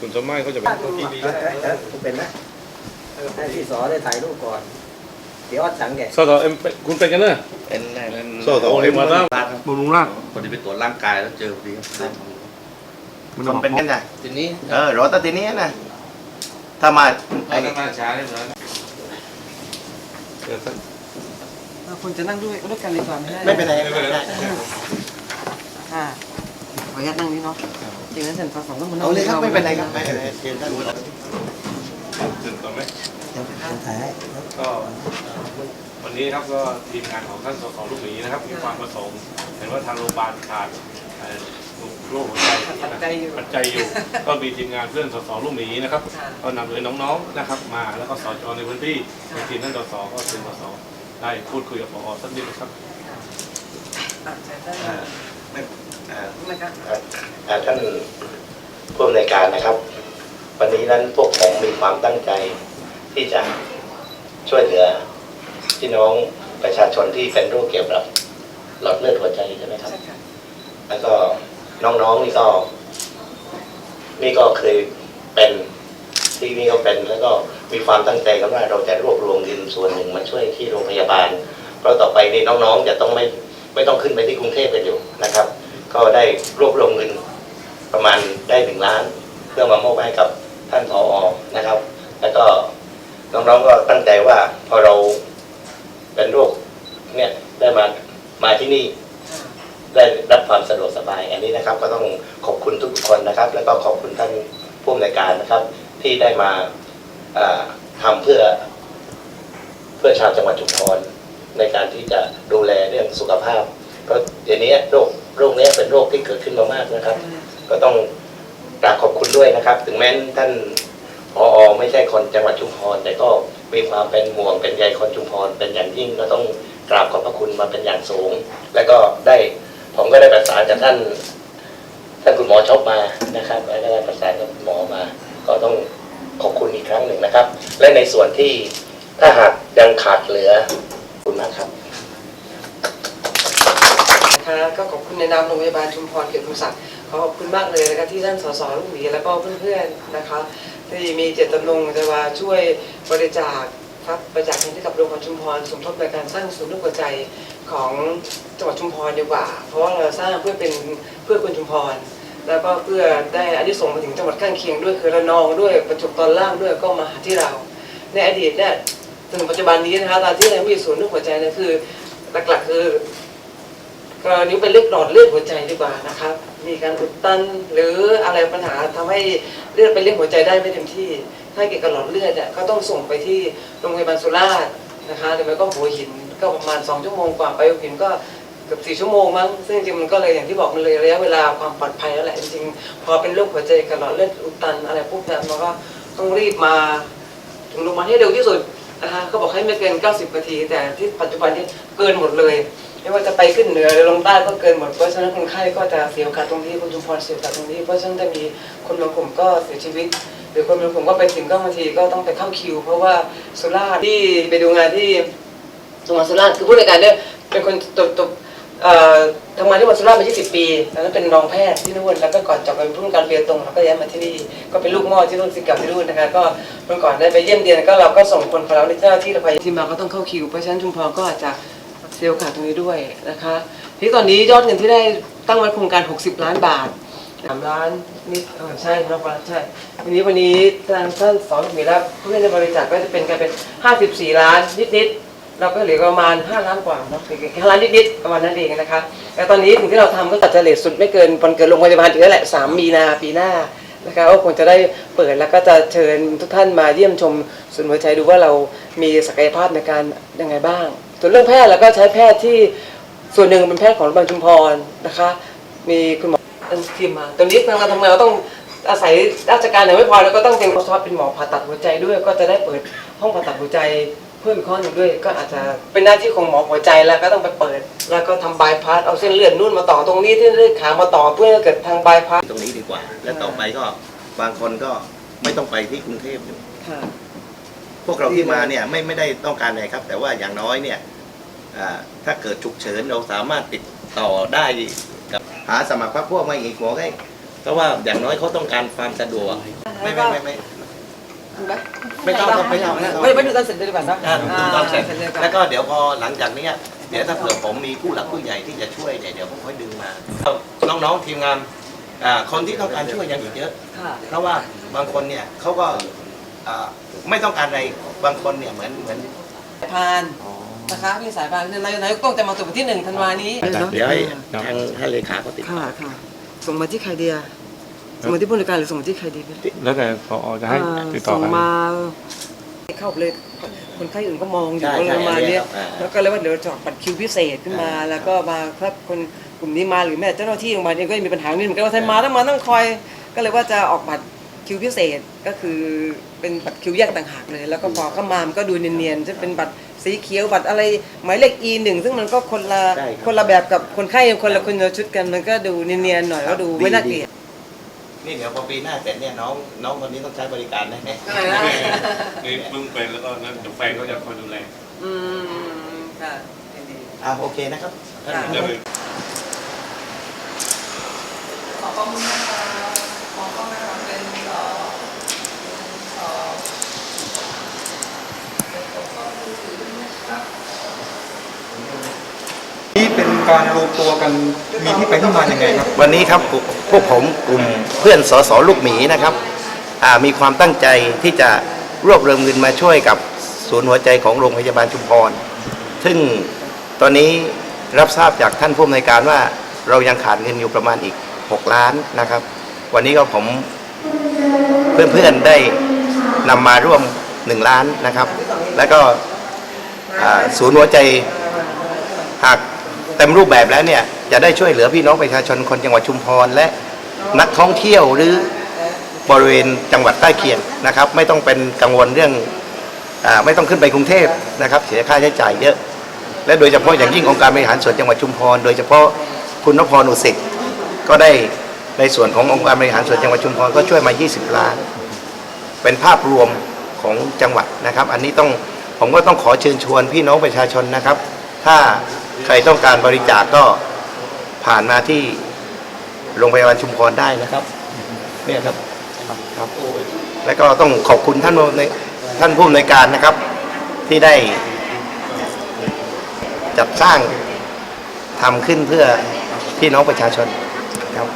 คุณสมหมายเขาจะเป็นเออเออคุณเป็นไหมให้พี่สอได้ถ่ายรูปก่อน เดี๋ยวอัดสังแกสสเอ็มเป็นคุณเป็นกันเนอะเป็นแน่เป็นสสเอ็มมาแล้วร้านครับบำรุงร่างคนที่ไปตรวจร่างกายแล้วเจอพอดีครับมันผมเป็นกันไงทีนี้เออรถแต่ทีนี้นะถ้ามาไอ้ไอ้หน้าช้าได้เหมือนเดี๋ยวสักเราควรจะนั่งด้วยด้วยกันดีกว่าไม่ได้ไม่เป็นไรไม่เป็นไรค่ะข ออนุญาตนั่งนี้เนาะจริงๆแล้วเซ็นสองต้องมานั่งเอาเลยครับไม่เป็นไรครับไม่เป็นไรเชิญท่านตื่นก่อนไหมถ่ายให้ก็วันนี้ครับก็ทีมงานของท่านสสลูกหมีนะครับ มีความประสงค์เห็นว่าทางโรงพยาบาลขาดเอ่อโรคหัวใจปัจจัยอยู่ปัจจัยอยู่ ก็มีทีมงานเพื่อนสสลูกหมีนะครับค่ะก็นำโดยน้องๆนะครับ มาแล้วก็สจในพื้นที่ในทีมท่านสสก็เป็นสสได้พูดคุยกับพอสักนิดนะครับอะใช่ได้ อ่าไม่อ่านะครับอ่าท่านผู้อำนวยการนะครับ วันนี้นั้นพวกผมมีความตั้งใจที่จะช่วยเหลือพี่น้องประชาชนที่เป็นโรคเกี่ยวกับหลอดเลือดหัวใจใช่ไหมครับใช่ค่ะแล้วก็น้องๆนี่ก็ นี่ก็เคยเป็นที่นี่ก็เป็นแล้วก็มีความตั้งใจกันว่าเราจะรวบรวมเงินส่วนหนึ่งมาช่วยที่โรงพยาบาล เพราะต่อไปนี่น้องๆจะต้องไม่ไม่ต้องขึ้นไปที่กรุงเทพกันอยู่นะครับ ก็ได้รวบรวมเงินประมาณได้หนึ่งล้าน เพื่อมามอบให้กับท่านผออนะครับ แล้วก็น้องๆก็ตั้งใจว่าพอเราเป็นโรคเนี่ยได้มามาที่นี่ได้รับความสะดวกสบาย อันนี้นะครับ ก็ต้องขอบคุณทุกคนนะครับ แล้วก็ขอบคุณท่านผู้อำนวยการนะครับ ที่ได้มาอ่าทำเพื่อ เพื่อชาวจังหวัดชุมพรในการที่จะดูแลเรื่องสุขภาพ เพราะเดี๋ยวนี้โรค โรคนี้เป็นโรคที่เกิดขึ้นมามากนะครับ ก็ต้องกราบขอบคุณด้วยนะครับ ถึงแม้ท่านพอไม่ใช่คนจังหวัดชุมพร แต่ก็มีความเป็นห่วงเป็นใยคนชุมพรเป็นอย่างยิ่งก็ต้องกราบขอบพระคุณมาเป็นอย่างสูง แล้วก็ได้ผมก็ได้ประสานกับท่านท่านคุณหมอชอบมานะครับแล้วก็ได้ประสานกับคุณหมอมา ก็ต้องขอบคุณอีกครั้งหนึ่งนะครับ และในส่วนที่ถ้าหากยังขาดเหลือขอบคุณมากครับนะคะ ก็ขอบคุณในนามโรงพยาบาลชุมพรเกียรติภูมิศักดิ์ขอขอบคุณมากเลยนะคะที่ท่านสสลูกหมีแล้วก็เพื่อนๆนะคะที่มีเจตจำนงจะมาช่วยบริจาคครับบริจาคเงินให้กับโรงพยาบาลชุมพรสมทบในการสร้างศูนย์ลูกหัวใจของจังหวัดชุมพรดีกว่า เพราะว่าเราสร้างเพื่อเป็นเพื่อคนชุมพร แล้วก็เพื่อได้อันที่ส่งมาถึงจังหวัดข้างเคียงด้วยคือระนองด้วยประจวบตอนล่างด้วยก็มาหาที่เรา ในอดีตเนี่ยถึงปัจจุบันนี้นะคะตอนที่เรามีศูนย์ลูกหัวใจเนี่ยคือหลักๆคือ กรณีเป็นเลือดหลอดเลือดหัวใจดีกว่านะครับ มีการอุดตันหรืออะไรปัญหาทำให้เลือดไปเลี้ยงหัวใจได้ไม่เต็มที่ ถ้าเกี่ยวกับหลอดเลือดเนี่ยก็ต้องส่งไปที่โรงพยาบาลสุราษฎร์นะคะหรือไม่ก็หัวหินก็ประมาณ 2 ชั่วโมงกว่าไปหัวหินก็เกือบสี่ชั่วโมงมั้ง ซึ่งจริงมันก็เลยอย่างที่บอกมันเลยระยะเวลาความปลอดภัยแล้วแหละจริงๆพอเป็นโรคหัวใจกับหลอดเลือดอุดตันอะไรพวกนี้มันก็ต้องรีบมาถึงโรงพยาบาลให้เร็วที่สุดนะคะเขาบอกให้ไม่เกิน 90 นาที แต่ที่ปัจจุบันนี้เกินหมดเลย ไม่ว่าจะไปขึ้นเหนือหรือลงใต้ก็เกินหมด เพราะฉะนั้นคนไข้ก็จะเสียโอกาสตรงที่คุณชุมพรเสียโอกาสตรงนี้เพราะฉะนั้นจะมีคนบางกลุ่มก็เสียชีวิต หรือคนบางกลุ่มก็ไปถึงก็บางทีก็ต้องไปเข้าคิว เพราะว่าสุราษฎร์ที่ไปดูงานที่จังหวัดสุราษฎร์คือผู้ในการเนี่ยเป็นคนจบจบเอ่อทำงานที่หวัดสุราษฎร์มา20 ปี แล้วก็เป็นรองแพทย์ที่นู่น แล้วก็ก่อนจบไปเป็นผู้การเรียนตรง แล้วก็ย้ายมาที่นี่ ก็เป็นลูกหม้อที่นู่นสิกับที่นู่นนะคะ ก็เมื่อก่อนได้ไปเยี่ยมเยียน ก็เราก็ส่งคนพอแล้วในเจ้าที่เราไปที่มาก็ต้องเข้าคิว เพราะฉะนั้นชุมพรก็อาจจะ เสียโอกาสตรงนี้ด้วยนะคะที่ตอนนี้ยอดเงินที่ได้ตั้งไว้โครงการ 60 ล้านบาทสามล้านนิดเออใช่ครับใช่ วันนี้วันนี้ทางท่านสอนมีแล้วเพื่อนในบริจาคก็จะเป็นกันเป็น 54 ล้านนิดนิดๆเราก็เหลือประมาณ 5 ล้านกว่าเนาะแค่ล้านนิดนิดๆประมาณนั้นเองนะคะแต่ตอนนี้สิ่งที่เราทำก็ตัดเฉลี่ยสุดไม่เกินวันเกิดโรงพยาบาลถึงนั่นแหละ 3 มีนาปีหน้านะคะก็คงจะได้เปิดแล้วก็จะเชิญทุกท่านมาเยี่ยมชมศูนย์หัวใจดูว่าเรามีศักยภาพในการยังไงบ้าง ส่วนเรื่องแพทย์เราก็ใช้แพทย์ที่ส่วนหนึ่งเป็นแพทย์ของโรงพยาบาลชุมพรนะคะ มีคุณหมอทีมมาตอนนี้ทางกาทำงานเราต้องอาศัยราชการอย่างไม่พอแล้วก็ต้องเตรียมคอร์สเป็นหมอผ่าตัดหัวใจด้วย ก็จะได้เปิดห้องผ่าตัดหัวใจเพิ่มอีกข้อหนึ่งด้วย ก็อาจจะเป็นหน้าที่ของหมอหัวใจแล้วก็ต้องไปเปิด แล้วก็ทำบายพาสเอาเส้นเลือดนู่นมาต่อตรงนี้เส้นเลือดขามาต่อเพื่อให้เกิดทางบายพาสตรงนี้ดีกว่า และต่อไปก็บางคนก็ไม่ต้องไปที่กรุงเทพอยู่ ค่ะ พวกเราที่มาเนี่ยไม่ไม่ได้ต้องการอะไรครับ แต่ว่าอย่างน้อยเนี่ยอ่าถ้าเกิดฉุกเฉินเราสามารถติดต่อได้กับหาสมัครพรรคพวกมาอีกหมอให้เพราะว่าอย่างน้อยเขาต้องการความสะดวกไม่ไม่ไม่ไม่ดูไหมไม่ต้องครับไม่ต้องไม่ต้องไม่ไม่ดูตอนเสร็จเลยดีกว่านะอ่าดูตอนเสร็จเลยก่อนแล้วก็เดี๋ยวพอหลังจากเนี้ยเดี๋ยวถ้าเผื่อผมมีผู้หลักผู้ใหญ่ที่จะช่วยเนี่ยเดี๋ยวผมค่อยดึงมาน้องๆทีมงานอ่าคนที่ต้องการช่วยยังอีกเยอะค่ะเพราะว่าบางคนเนี่ยเขาก็อ่า ไม่ต้องการอะไรบางคนเนี่ยเหมือนเหมือนสายพานนะคะมีสายพานนายนายกต้องจะมาตรวจวันที่หนึ่งธันวานี้เดี๋ยวให้ทางให้เลขาเขาติดต่อค่ะค่ะส่งมาที่ใครเดียส่งมาที่ผู้บริการหรือส่งมาที่ใครดีแล้วแต่พอจะให้ติดต่อส่งกันมาเข้าไปเลยคนไข้อื่นก็มองอยู่ใช่อะไรประมาณเนี้ยใช่อ่าแล้วก็เลยว่าเดี๋ยวจะออกบัตรคิวพิเศษขึ้นมา แล้วก็มาครับคนกลุ่มนี้มาหรือแม้แต่เจ้าหน้าที่โรงพยาบาลเองก็มีปัญหาเงินเหมือนกันว่าท่านมาต้องมาต้องคอย ก็เลยว่าจะออกบัตร คิวพิเศษก็คือเป็นบัตรคิวแยกต่างหากเลย แล้วก็พอเข้ามามันก็ดูเนียนๆจะเป็นบัตรสีเขียวบัตรอะไรหมายเลข E หนึ่งซึ่งมันก็คนละใช่ครับ คนละแบบกับคนไข้คนละคนละชุดกันมันก็ดูเนียนๆหน่อยก็ดูไม่น่าเกลียด นี่เดี๋ยวพอปีหน้าเสร็จเนี่ยน้องน้องคนนี้ต้องใช้บริการแน่ได้นี่เพิ่งเป็นแล้วก็นั้นเดี๋ยวแฟนก็จะคอยดูแลอืมค่ะดีๆอ่าโอเคนะครับ ค่ะ เดี๋ยวไป ขอบคุณนะคะขอบคุณนะคะเป็นเอ่อเอ่อ นี่เป็น การรวมตัวกันมีที่ไปที่มาอย่างไงครับ วันนี้ครับพวกผมกลุ่มเพื่อนสสลูกหมีนะครับมีความตั้งใจที่จะรวบรวมเงินมาช่วยกับศูนย์หัวใจของโรงพยาบาลชุมพร ซึ่งตอนนี้รับทราบจากท่านผู้อำนวยการว่าเรายังขาดเงินอยู่ประมาณอีก 6 ล้านนะครับ วันนี้ก็ผมเพื่อนๆได้นำมาร่วม 1 ล้านนะครับ แล้วก็ศูนย์หัวใจหาก เต็มรูปแบบแล้วเนี่ยจะได้ช่วยเหลือพี่น้องประชาชนคนจังหวัดชุมพรและนักท่องเที่ยวหรือบริเวณจังหวัดใกล้เคียงนะครับ ไม่ต้องเป็นกังวลเรื่องอไม่ต้องขึ้นไปกรุงเทพนะครับ เสียค่าใช้จ่ายเยอะ และโดยเฉพาะอย่างยิ่งองค์การบริหารส่วนจังหวัดชุมพร โดยเฉพาะคุณนพรอุสิตก็ได้ในส่วนขององค์การบริหารส่วนจังหวัดชุมพรก็ช่วยมา 20 ล้าน เป็นภาพรวมของจังหวัดนะครับ อันนี้ต้องผมก็ต้องขอเชิญชวนพี่น้องประชาชนนะครับ ถ้า ใครต้องการบริจาคก็ผ่านมาที่โรงพยาบาลชุมพรได้นะครับ เนี่ยครับครับ แล้วก็ต้องขอบคุณท่านผู้ในท่านผู้อำนวยการนะครับ ที่ได้ จัดสร้างทำขึ้นเพื่อพี่น้องประชาชนครับ